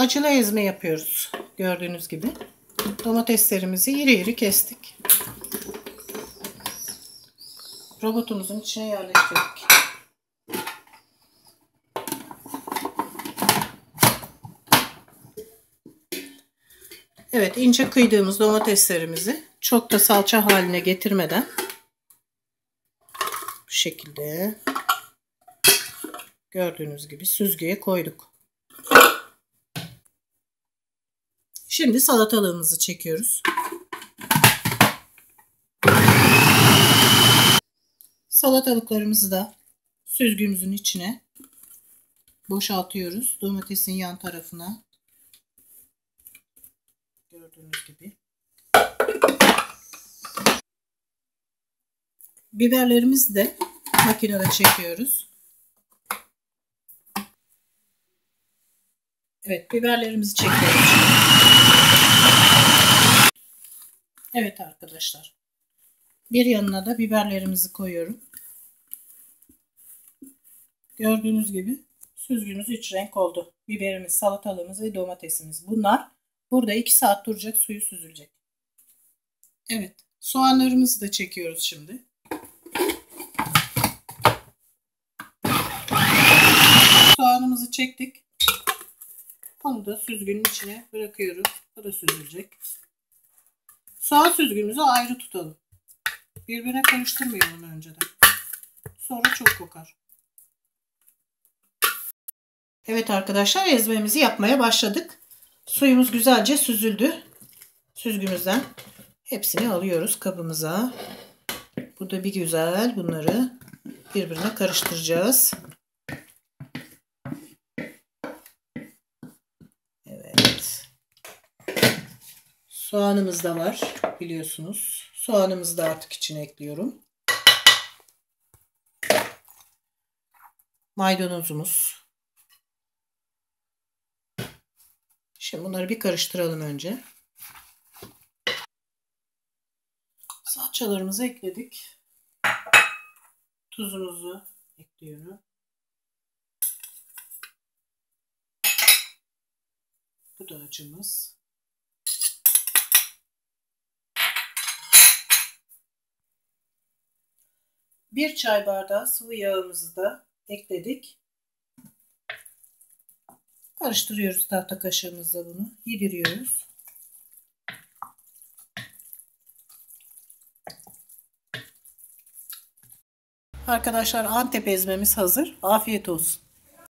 acılı ezme yapıyoruz. Gördüğünüz gibi. Domateslerimizi iri iri kestik. Robotumuzun içine yerleştirdik. Evet ince kıydığımız domateslerimizi çok da salça haline getirmeden bu şekilde gördüğünüz gibi süzgeye koyduk. Şimdi salatalığımızı çekiyoruz. Salatalıklarımızı da süzgümüzün içine boşaltıyoruz. Domatesin yan tarafına. Gördüğünüz gibi. Biberlerimizi de makinede çekiyoruz. Evet biberlerimizi çekiyoruz. Evet arkadaşlar. Bir yanına da biberlerimizi koyuyorum. Gördüğünüz gibi süzgümüz 3 renk oldu. Biberimiz, salatalığımız ve domatesimiz. Bunlar burada 2 saat duracak suyu süzülecek. Evet soğanlarımızı da çekiyoruz şimdi. Soğanımızı çektik. Onu da süzgünün içine bırakıyoruz. Bu da süzülecek. Soğan süzgümüzü ayrı tutalım. Birbirine karıştırmayalım önceden. Sonra çok kokar. Evet arkadaşlar ezmemizi yapmaya başladık. Suyumuz güzelce süzüldü. Süzgümüzden hepsini alıyoruz kabımıza. Burada bir güzel bunları birbirine karıştıracağız. Evet. Soğanımız da var biliyorsunuz. Soğanımızı da artık içine ekliyorum. Maydanozumuz. Şimdi bunları bir karıştıralım önce. Salçalarımızı ekledik. Tuzumuzu ekliyorum. Bu da acımız. Bir çay bardağı sıvı yağımızı da ekledik. Karıştırıyoruz tahta kaşığımızla bunu. Yediriyoruz. Arkadaşlar Antep ezmemiz hazır. Afiyet olsun.